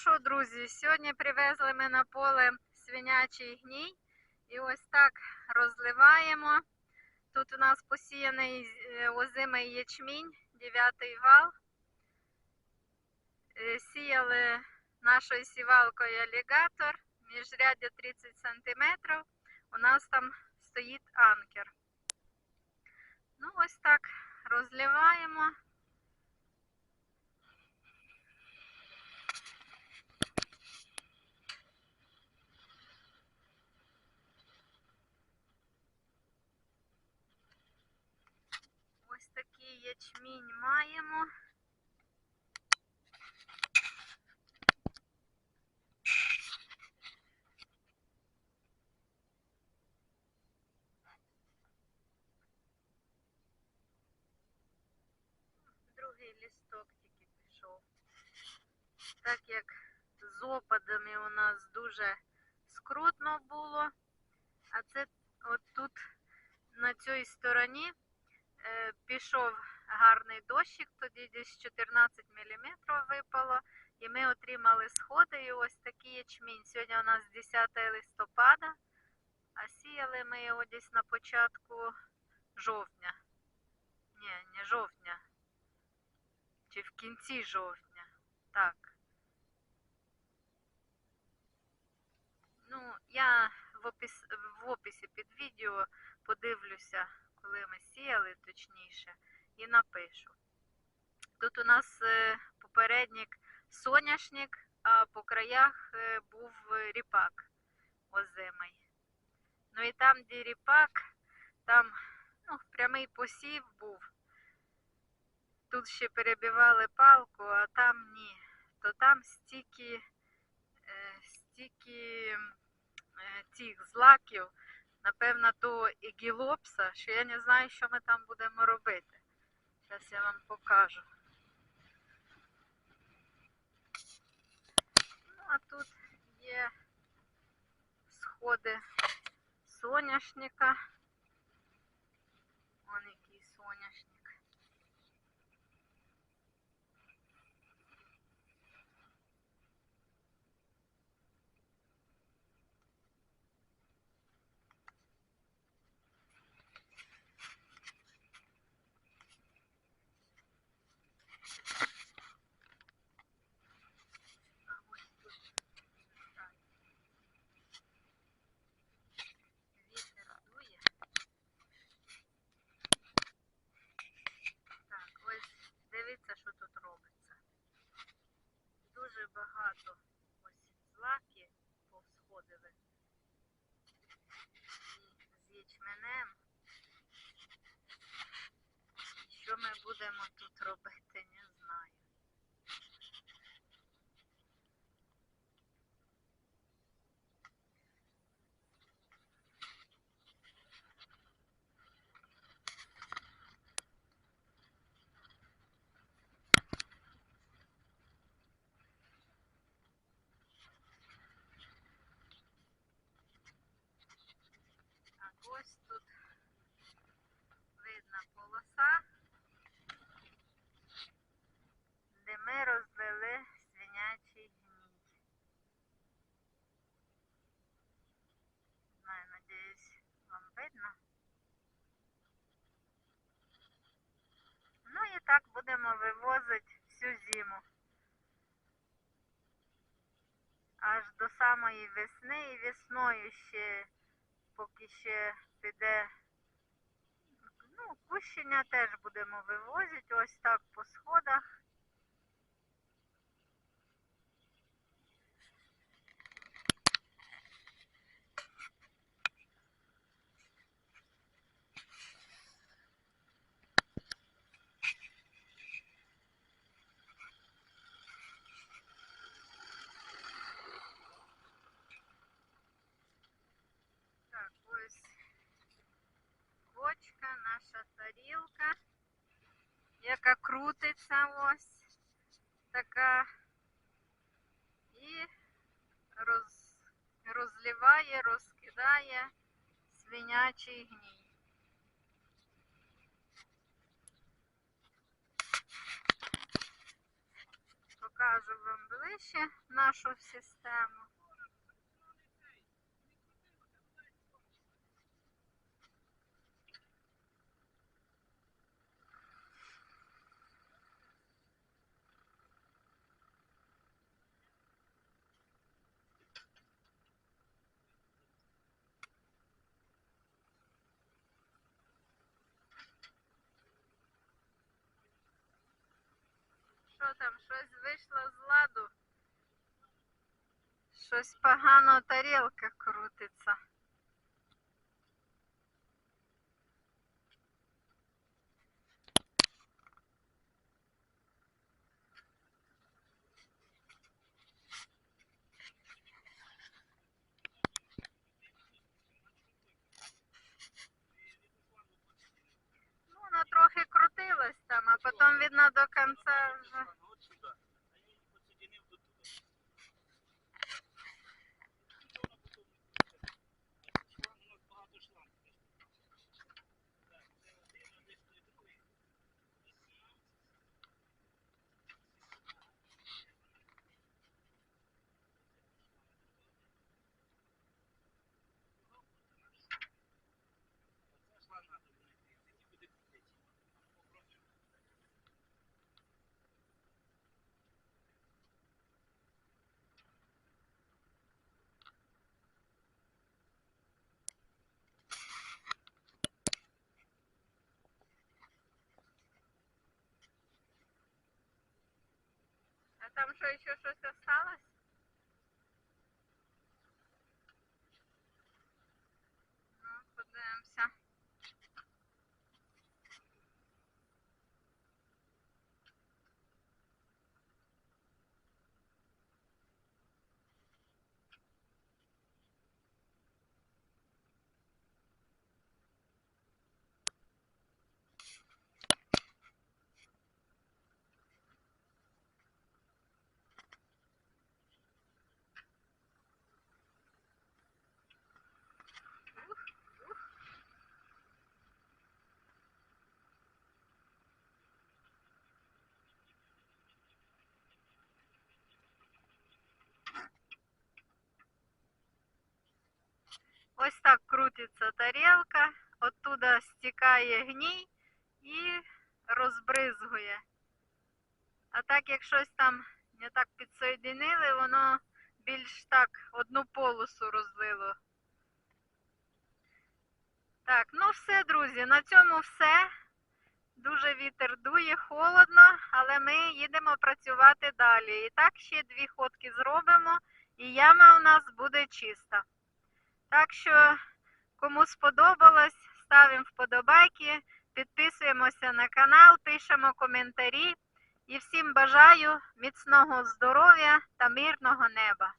що, друзі, сьогодні привезли ми на поле свинячий гній. І ось так розливаємо. Тут у нас посіяний е, озимий ячмінь, дев'ятий вал. Е, Сіяли нашою сівалкою алігатор, міжряддя 30 см. У нас там стоїть анкер. Ну, ось так розливаємо. Ось такий ячмінь маємо. Другий лісток тільки пішов. Так як з опадами у нас дуже скрутно було, а це от тут на цій стороні пішов гарний дощик, тоді десь 14 мм випало, і ми отримали сходи. І ось такий ячмінь. Сьогодні у нас 10 листопада, а сіяли ми його десь на початку жовтня. Ні, не жовтня. Чи в кінці жовтня. Так. Ну, я в, опис, в описі під відео подивлюся, коли ми сіяли точніше, і напишу. Тут у нас е, попередник соняшник, а по краях е, був ріпак озимий. Ну і там, де ріпак, там ну, прямий посів був. Тут ще перебивали палку, а там ні. То там стільки, е, стільки цих злаків, напевно, до ігілопса, що я не знаю, що ми там будемо робити. Зараз я вам покажу. Ну, а тут є сходи соняшника. Вон який соняшник. А ось тут так. Вітер дує. Так, ось дивіться, що тут робиться. Дуже багато ось злаки повсходили. І з ячменем. І що ми будемо тут робити, не знаю. Так, ось тут видна полоса, де ми розлили свинячий гній. Знаю, надіюсь, вам видно. Ну і так будемо вивозити всю зиму. Аж до самої весни і весною ще поки ще піде. Ну, кущення теж будемо вивозити ось так по сходах. Так, ось бочка, наша тарілка, яка крутиться ось така і роз, розливає, розкидає свинячий гній. покажу вам ближче нашу систему. Там, щось вийшло з ладу? Щось погано тарілка крутиться. Ну, воно трохи крутилось там, а потім, видно, до кінця вже. От сюди. А я її підсоединив до туди. Шланг, у нас багато шлангів. Так, це один, а десь той другий. Оце шланг надо знайти, тоді буде крутити. Попробуємо. А там що, ще щось осталось? Ну, подивимося. Ось так крутиться тарілка, оттуда стікає гній і розбризгує. А так як щось там не так підсоєдинили, воно більш так одну полосу розлило. Так, ну все, друзі, на цьому все. Дуже вітер дує, холодно, але ми їдемо працювати далі. І так ще дві ходки зробимо, і яма у нас буде чиста. Так що, кому сподобалось, ставимо вподобайки, підписуємося на канал, пишемо коментарі. І всім бажаю міцного здоров'я та мирного неба.